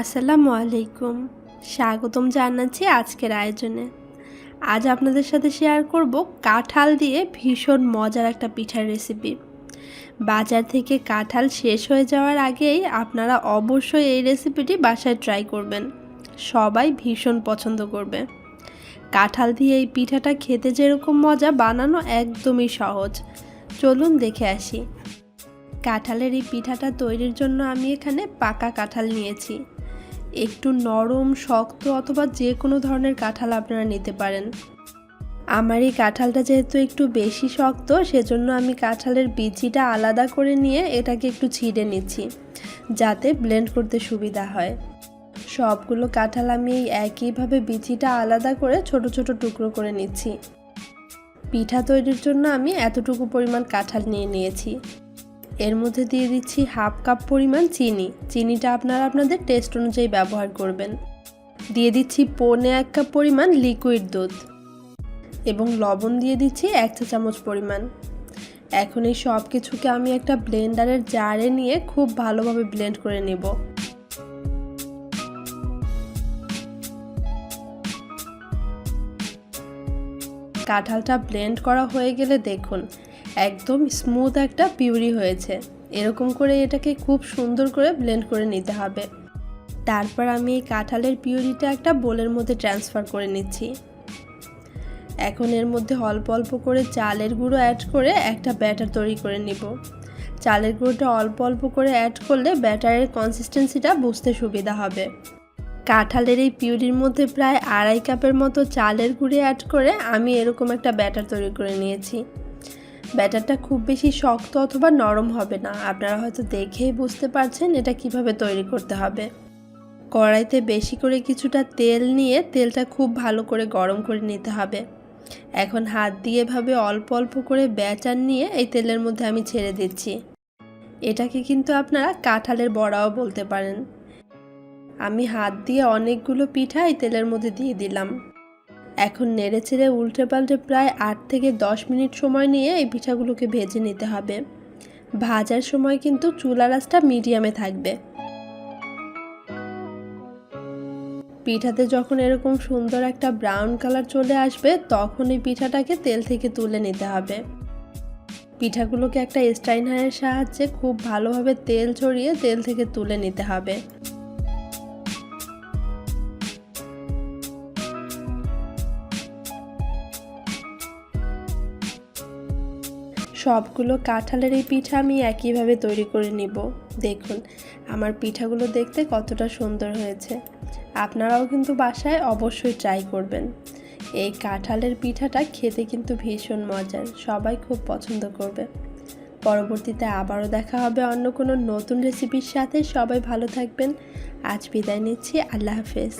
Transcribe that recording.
আসসালামু আলাইকুম। স্বাগতম জানাচ্ছি আজকের আয়োজনে। আজ আপনাদের সাথে শেয়ার করব কাঁঠাল দিয়ে ভীষণ মজার একটা পিঠার রেসিপি বাজার থেকে কাঁঠাল শেষ হয়ে যাওয়ার আগেই আপনারা অবশ্যই এই রেসিপিটি বাসায় ট্রাই করবেন। সবাই ভীষণ পছন্দ করবে। কাঁঠাল দিয়ে এই পিঠাটা খেতে যেরকম মজা, বানানো একদমই সহজ। চলুন দেখে আসি। কাঁঠালের এই পিঠাটা তৈরির জন্য আমি এখানে পাকা কাঁঠাল নিয়েছি। একটু নরম, শক্ত অথবা যে কোনো ধরনের কাঁঠাল আপনারা নিতে পারেন। আমার এই কাঁঠালটা যেহেতু একটু বেশি শক্ত, সেজন্য আমি কাঁঠালের বিচিটা আলাদা করে নিয়ে এটাকে একটু ছিঁড়ে নিচ্ছি, যাতে ব্লেন্ড করতে সুবিধা হয়। সবগুলো কাঁঠাল আমি এই একইভাবে বিচিটা আলাদা করে ছোট ছোট টুকরো করে নিচ্ছি। পিঠা তৈরির জন্য আমি এতটুকু পরিমাণ কাঁঠাল নিয়ে নিয়েছি। এর মধ্যে দিয়ে দিচ্ছি হাফ কাপ পরিমাণ চিনি। চিনিটা আপনারা আপনাদের টেস্ট অনুযায়ী ব্যবহার করবেন। দিয়ে দিচ্ছি পৌনে এক কাপ পরিমাণ লিকুইড দুধ। এবং লবণ দিয়ে দিচ্ছি এক চা চামচ পরিমাণ। এখন এই সব কিছুকে আমি একটা ব্লেন্ডারের জারে নিয়ে খুব ভালোভাবে ব্লেন্ড করে নেব। কাঁঠালটা ব্লেন্ড করা হয়ে গেলে দেখুন একদম স্মুথ একটা পিউরি হয়েছে। এরকম করে এটাকে খুব সুন্দর করে ব্লেন্ড করে নিতে হবে। তারপর আমি এই কাঁঠালের পিউরিটা একটা বোলের মধ্যে ট্রান্সফার করে নিচ্ছি। এখন এর মধ্যে অল্প অল্প করে চালের গুঁড়ো অ্যাড করে একটা ব্যাটার তৈরি করে নিব। চালের গুঁড়োটা অল্প অল্প করে অ্যাড করলে ব্যাটারের কনসিস্টেন্সিটা বুঝতে সুবিধা হবে। কাঁঠালের এই পিউরির মধ্যে প্রায় আড়াই কাপের মতো চালের গুঁড়ি অ্যাড করে আমি এরকম একটা ব্যাটার তৈরি করে নিয়েছি। ব্যাটারটা খুব বেশি শক্ত অথবা নরম হবে না। আপনারা হয়তো দেখেই বুঝতে পারছেন এটা কীভাবে তৈরি করতে হবে। কড়াইতে বেশি করে কিছুটা তেল নিয়ে তেলটা খুব ভালো করে গরম করে নিতে হবে। এখন হাত দিয়ে এভাবে অল্প অল্প করে ব্যাটার নিয়ে এই তেলের মধ্যে আমি ছেড়ে দিচ্ছি। এটাকে কিন্তু আপনারা কাঁঠালের বড়াও বলতে পারেন। আমি হাত দিয়ে অনেকগুলো পিঠা এই তেলের মধ্যে দিয়ে দিলাম। এখন নেড়ে ছেড়ে উল্টে পাল্টে প্রায় আট থেকে দশ মিনিট সময় নিয়ে এই পিঠাগুলোকে ভেজে নিতে হবে। ভাজার সময় কিন্তু চুলা রাসটা মিডিয়ামে থাকবে। পিঠাতে যখন এরকম সুন্দর একটা ব্রাউন কালার চলে আসবে তখন এই পিঠাটাকে তেল থেকে তুলে নিতে হবে। পিঠাগুলোকে একটা স্টাইনারের সাহায্যে খুব ভালোভাবে তেল ছড়িয়ে তেল থেকে তুলে নিতে হবে। সবগুলো কাঁঠালের এই পিঠা আমি একইভাবে তৈরি করে নিব। দেখুন, আমার পিঠাগুলো দেখতে কতটা সুন্দর হয়েছে। আপনারাও কিন্তু বাসায় অবশ্যই ট্রাই করবেন। এই কাঁঠালের পিঠাটা খেতে কিন্তু ভীষণ মজার, সবাই খুব পছন্দ করবে। পরবর্তীতে আবারও দেখা হবে অন্য কোনো নতুন রেসিপির সাথে। সবাই ভালো থাকবেন। আজ বিদায় নিচ্ছি। আল্লাহ হাফেজ।